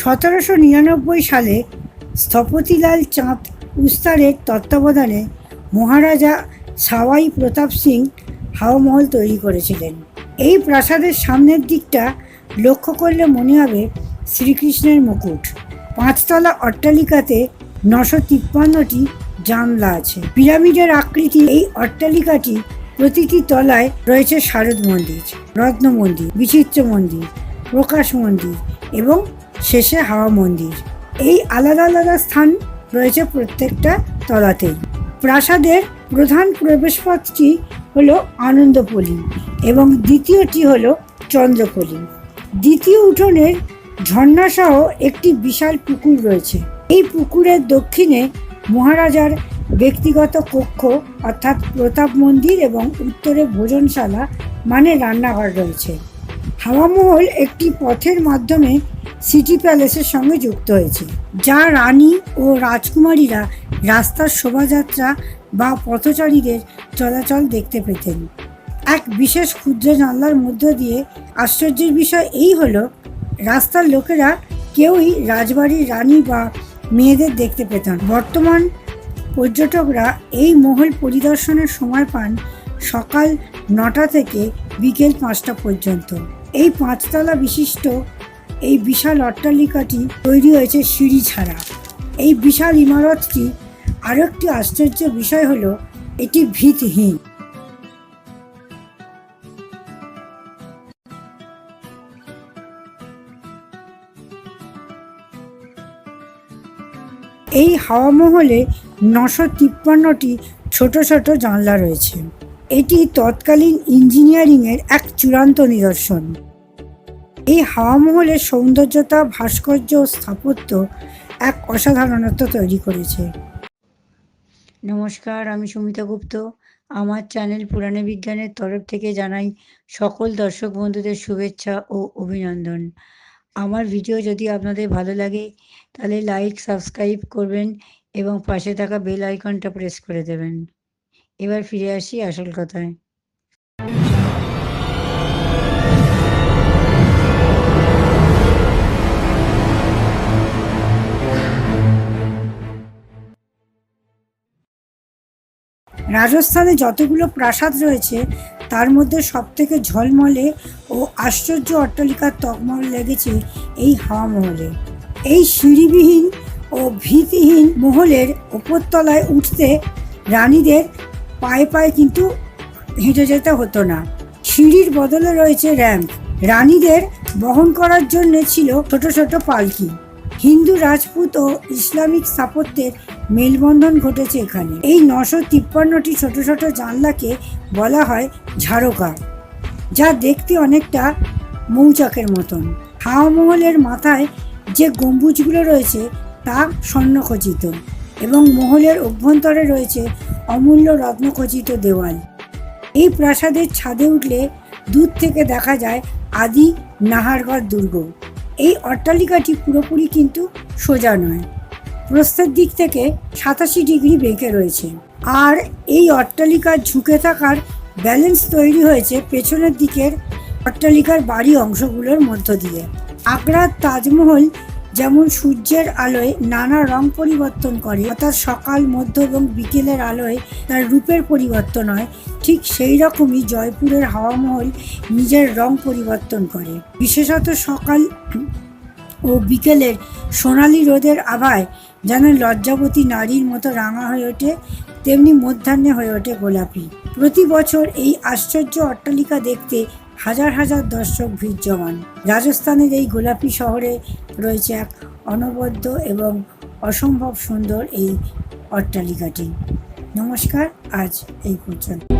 সতেরোশো নিরানব্বই সালে স্থপতিলাল চাঁদ উস্তারের তত্ত্বাবধানে মহারাজা সাওয়াই প্রতাপ সিং হাওমহল তৈরি করেছিলেন। এই প্রাসাদের সামনের দিকটা লক্ষ্য করলে মনে হবে শ্রীকৃষ্ণের মুকুট। পাঁচতলা অট্টালিকাতে নশো তিপ্পান্নটি জানলা আছে। পিরামিডের আকৃতি এই অট্টালিকাটি প্রতিটি তলায় রয়েছে শারদ মন্দির, রত্ন মন্দির, বিচিত্র মন্দির, প্রকাশ মন্দির এবং শেষে হাওয়া মন্দির। এই আলাদা আলাদা স্থান রয়েছে প্রত্যেকটা তলাতেই। প্রাসাদের প্রধান প্রবেশপথটি হলো আনন্দপল্লী এবং দ্বিতীয়টি হলো চন্দ্রপল্লী দ্বিতীয় উঠোনের ঝর্ণাসহ একটি বিশাল পুকুর রয়েছে। এই পুকুরের দক্ষিণে মহারাজার ব্যক্তিগত কক্ষ অর্থাৎ প্রতাপ মন্দির এবং উত্তরে ভোজনশালা মানে রান্নাঘর রয়েছে। হাওয়ামহল একটি পথের মাধ্যমে সিটি প্যালেসের সঙ্গে যুক্ত হয়েছে, যা রানী ও রাজকুমারীরা রাস্তার শোভাযাত্রা বা পথচারীদের চলাচল দেখতে পেতেন। এক বিশেষ ক্ষুদ্র জানলার মধ্য দিয়ে আশ্চর্যের বিষয় এই হলো, রাস্তার লোকেরা কেউই রাজবাড়ির রানী বা মেয়েদের দেখতে পেতেন বর্তমান পর্যটকরা এই মহল পরিদর্শনের সময় পান সকাল নটা থেকে বিকেল পাঁচটা পর্যন্ত। এই পাঁচতলা বিশিষ্ট এই বিশাল অট্টালিকাটি তৈরি হয়েছে সিঁড়ি ছাড়া। এই বিশাল ইমারতটি আরও একটি আশ্চর্য বিষয় হলো, এটি ভিতহীন এই হাওয়া মহলে নশো তিপ্পান্নটি ছোট ছোট জানলা রয়েছে। এটি তৎকালীন ইঞ্জিনিয়ারিংয়ের এক চূড়ান্ত নিদর্শন। এই হাওয়া মহলের সৌন্দর্যতা, ভাস্কর্য ও স্থাপত্য এক অসাধারণত্ব তৈরি করেছে। নমস্কার, আমি সুমিতা গুপ্ত। আমার চ্যানেল পুরাণে বিজ্ঞানের তরফ থেকে জানাই সকল দর্শক বন্ধুদের শুভেচ্ছা ও অভিনন্দন। আমার ভিডিও যদি আপনাদের ভালো লাগে, তাহলে লাইক সাবস্ক্রাইব করবেন এবং পাশে থাকা বেল আইকনটা প্রেস করে দেবেন। এবার ফিরে আসি আসল কথায়। রাজস্থানে যতগুলো প্রাসাদ রয়েছে তার মধ্যে সবথেকে ঝলমলে ও আশ্চর্য অট্টালিকার তকমা লেগেছে এই হাওয়া মহলে। এই সিঁড়িবিহীন ও ভীতিহীন মহলের ওপরতলায় উঠতে রানীদের পায়ে পায়ে কিন্তু হেঁটে যেতে হতো না। সিঁড়ির বদলে রয়েছে র্যাম্প। রানীদের বহন করার জন্য ছিল ছোট ছোট পালকি। হিন্দু রাজপুত ও ইসলামিক স্থাপত্যের মেলবন্ধন ঘটেছে এখানে। এই নশো তিপ্পান্নটি ছোট ছোট জানলাকে বলা হয় ঝাড়কা যা দেখতে অনেকটা মৌচাকের মতন। হাওয়া মহলের মাথায় যে গম্বুজগুলো রয়েছে, তা স্বর্ণখচিত এবং মহলের অভ্যন্তরে রয়েছে অমূল্য রত্নখচিত দেওয়াল। এই প্রাসাদের ছাদে উঠলে দূর থেকে দেখা যায় আদি নাহারগড় দুর্গ। এই অট্টালিকাটি পুরোপুরি কিন্তু সোজা নয়। প্রস্থের দিক থেকে সাতাশি ডিগ্রি বেঁকে রয়েছে। আর এই অট্টালিকার ঝুঁকে থাকার ব্যালেন্স তৈরি হয়েছে পেছনের দিকের অট্টালিকার বাড়ি অংশগুলোর মধ্য দিয়ে। আগ্রার তাজমহল যেমন সূর্যের আলোয় নানা রং পরিবর্তন করে, অর্থাৎ সকাল, মধ্য এবং বিকেলের আলোয় তার রূপের পরিবর্তন হয়, ঠিক সেই রকমই জয়পুরের হাওয়া মহল নিজের রং পরিবর্তন করে। বিশেষত সকাল ও বিকেলের সোনালি রোদের আভায় যেন লজ্জাবতী নারীর মতো রাঙা হয়ে ওঠে, তেমনি মধ্যাহ্নে হয়ে ওঠে গোলাপি। প্রতি বছর এই আশ্চর্য অট্টালিকা দেখতে হাজার হাজার দর্শক ভিড় জমান। রাজস্থানের এই গোলাপি শহরে রয়েছে এক অনবদ্য এবং অসম্ভব সুন্দর এই অট্টালিকাটি। নমস্কার আজ এই পর্যন্ত।